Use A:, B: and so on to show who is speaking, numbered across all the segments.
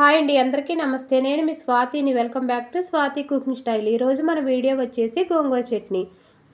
A: Hi అండి అందరికీ నమస్తే. నేను మీ స్వాతిని. Welcome back to Swathi cooking style. ఈరోజు మన వీడియో వచ్చేసి గోంగూర చట్నీ.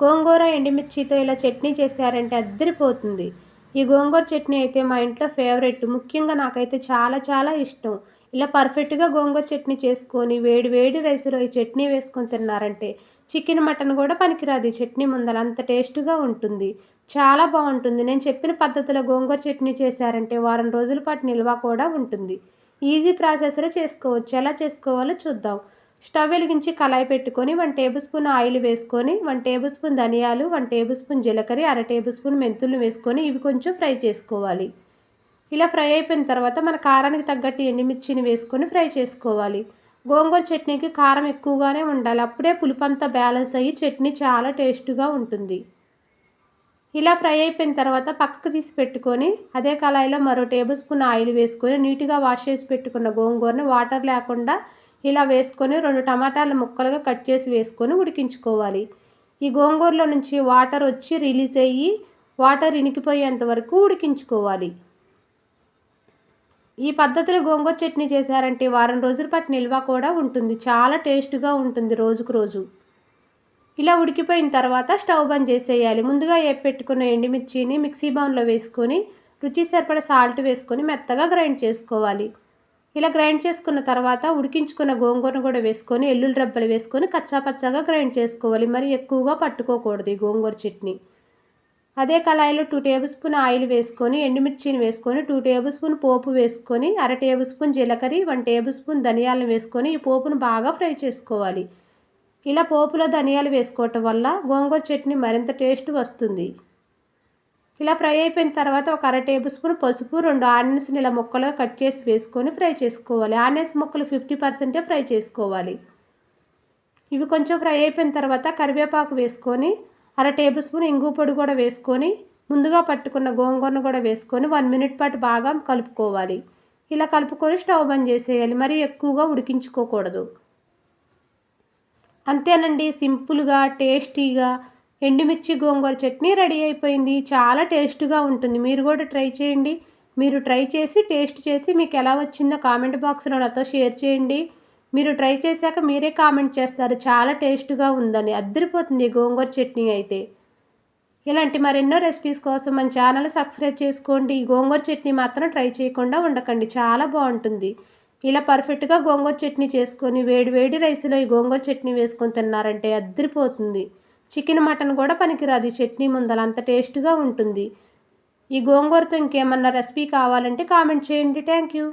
A: గోంగూర ఎండిమిర్చితో ఇలా చట్నీ చేశారంటే అద్దరిపోతుంది. ఈ గోంగూర చట్నీ అయితే మా ఇంట్లో ఫేవరెట్ ముఖ్యంగా నాకైతే చాలా చాలా ఇష్టం. ఇలా పర్ఫెక్ట్గా గోంగూర చట్నీ చేసుకొని వేడి వేడి రైస్లో ఈ చట్నీ వేసుకొని తిన్నారంటే చికెన్ మటన్ కూడా పనికిరాదు. ఈ చట్నీ ముందర అంత టేస్ట్గా ఉంటుంది. చాలా బాగుంటుంది. నేను చెప్పిన పద్ధతిలో గోంగూర చట్నీ చేశారంటే వారం రోజుల పాటు నిల్వ కూడా ఉంటుంది. ఈజీ ప్రాసెస్లో చేసుకోవచ్చు. ఎలా చేసుకోవాలో చూద్దాం. స్టవ్ వెలిగించి కళాయి పెట్టుకొని వన్ టేబుల్ స్పూన్ ఆయిల్ వేసుకొని వన్ టేబుల్ స్పూన్ ధనియాలు వన్ టేబుల్ స్పూన్ జీలకర్ర అర టేబుల్ స్పూన్ మెంతులు వేసుకొని ఇవి కొంచెం ఫ్రై చేసుకోవాలి. ఇలా ఫ్రై అయిపోయిన తర్వాత మన కారానికి తగ్గట్టు ఎండుమిర్చిని వేసుకొని ఫ్రై చేసుకోవాలి. గోంగూర చట్నీకి కారం ఎక్కువగానే ఉండాలి. అప్పుడే పులుపంతా బ్యాలెన్స్ అయ్యి చట్నీ చాలా టేస్ట్గా ఉంటుంది. ఇలా ఫ్రై అయిపోయిన తర్వాత పక్కకు తీసి పెట్టుకొని అదే కళాయిలో మరో టేబుల్ స్పూన్ ఆయిల్ వేసుకొని నీట్గా వాష్ చేసి పెట్టుకున్న గోంగూరని వాటర్ లేకుండా ఇలా వేసుకొని రెండు టమాటాల ముక్కలుగా కట్ చేసి వేసుకొని ఉడికించుకోవాలి. ఈ గోంగూరలో నుంచి వాటర్ వచ్చి రిలీజ్ అయ్యి వాటర్ ఇనికిపోయేంత వరకు ఉడికించుకోవాలి. ఈ పద్ధతిలో గోంగూర చట్నీ చేశారంటే వారం రోజుల పాటు నిల్వ కూడా ఉంటుంది. చాలా టేస్ట్గా ఉంటుంది రోజుకు రోజు. ఇలా ఉడికిపోయిన తర్వాత స్టవ్ బంద్ చేసేయాలి. ముందుగా ఏ పెట్టుకున్న ఎండుమిర్చిని మిక్సీ బౌన్లో వేసుకొని రుచి సరిపడ సాల్ట్ వేసుకొని మెత్తగా గ్రైండ్ చేసుకోవాలి. ఇలా గ్రైండ్ చేసుకున్న తర్వాత ఉడికించుకున్న గోంగూరను కూడా వేసుకొని ఎల్లుల్లి రబ్బలు వేసుకొని కచ్చాపచ్చాగా గ్రైండ్ చేసుకోవాలి. మరి ఎక్కువగా పట్టుకోకూడదు ఈ గోంగూర చట్నీ. అదే కళాయిలో టూ టేబుల్ స్పూన్ ఆయిల్ వేసుకొని ఎండుమిర్చిని వేసుకొని టూ టేబుల్ స్పూన్ పోపు వేసుకొని అర టేబుల్ స్పూన్ జీలకర్ర వన్ టేబుల్ స్పూన్ ధనియాలను వేసుకొని ఈ పోపును బాగా ఫ్రై చేసుకోవాలి. ఇలా పోపులో ధనియాలు వేసుకోవటం వల్ల గోంగూర చట్నీ మరింత టేస్ట్ వస్తుంది. ఇలా ఫ్రై అయిపోయిన తర్వాత ఒక అర టేబుల్ స్పూన్ పసుపు రెండు ఆనియన్స్ని ఇలా ముక్కలుగా కట్ చేసి వేసుకొని ఫ్రై చేసుకోవాలి. ఆనియన్స్ ముక్కలు ఫిఫ్టీ పర్సెంటే ఫ్రై చేసుకోవాలి. ఇవి కొంచెం ఫ్రై అయిపోయిన తర్వాత కరివేపాకు వేసుకొని అర టేబుల్ స్పూన్ ఇంగు పొడి కూడా వేసుకొని ముందుగా పట్టుకున్న గోంగూరను కూడా వేసుకొని వన్ మినిట్ పాటు బాగా కలుపుకోవాలి. ఇలా కలుపుకొని స్టవ్ బంద్ చేసేయాలి. మరీ ఎక్కువగా ఉడికించుకోకూడదు. అంతేనండి సింపుల్గా టేస్టీగా ఎండుమిర్చి గోంగూర చట్నీ రెడీ అయిపోయింది. చాలా టేస్ట్గా ఉంటుంది. మీరు కూడా ట్రై చేయండి. మీరు ట్రై చేసి టేస్ట్ చేసి మీకు ఎలా వచ్చిందో కామెంట్ బాక్స్లో నాతో షేర్ చేయండి. మీరు ట్రై చేశాక మీరే కామెంట్ చేస్తారు. చాలా టేస్ట్గా ఉందని. అద్దరిపోతుంది గోంగూర చట్నీ అయితే. ఇలాంటి మరెన్నో రెసిపీస్ కోసం మన ఛానల్ సబ్స్క్రైబ్ చేసుకోండి. గోంగూర చట్నీ మాత్రం ట్రై చేయకుండా ఉండకండి. చాలా బాగుంటుంది. ఇలా పర్ఫెక్ట్గా గోంగూర చట్నీ చేసుకొని వేడి వేడి రైస్లో ఈ గోంగూర చట్నీ వేసుకొని తిన్నారంటే అద్దరిపోతుంది చికెన్ మటన్ కూడా పనికిరాదు. ఈ చట్నీ ముందల అంత టేస్ట్గా ఉంటుంది. ఈ గోంగూరతో ఇంకేమన్నా రెసిపీ కావాలంటే కామెంట్ చేయండి. Thank you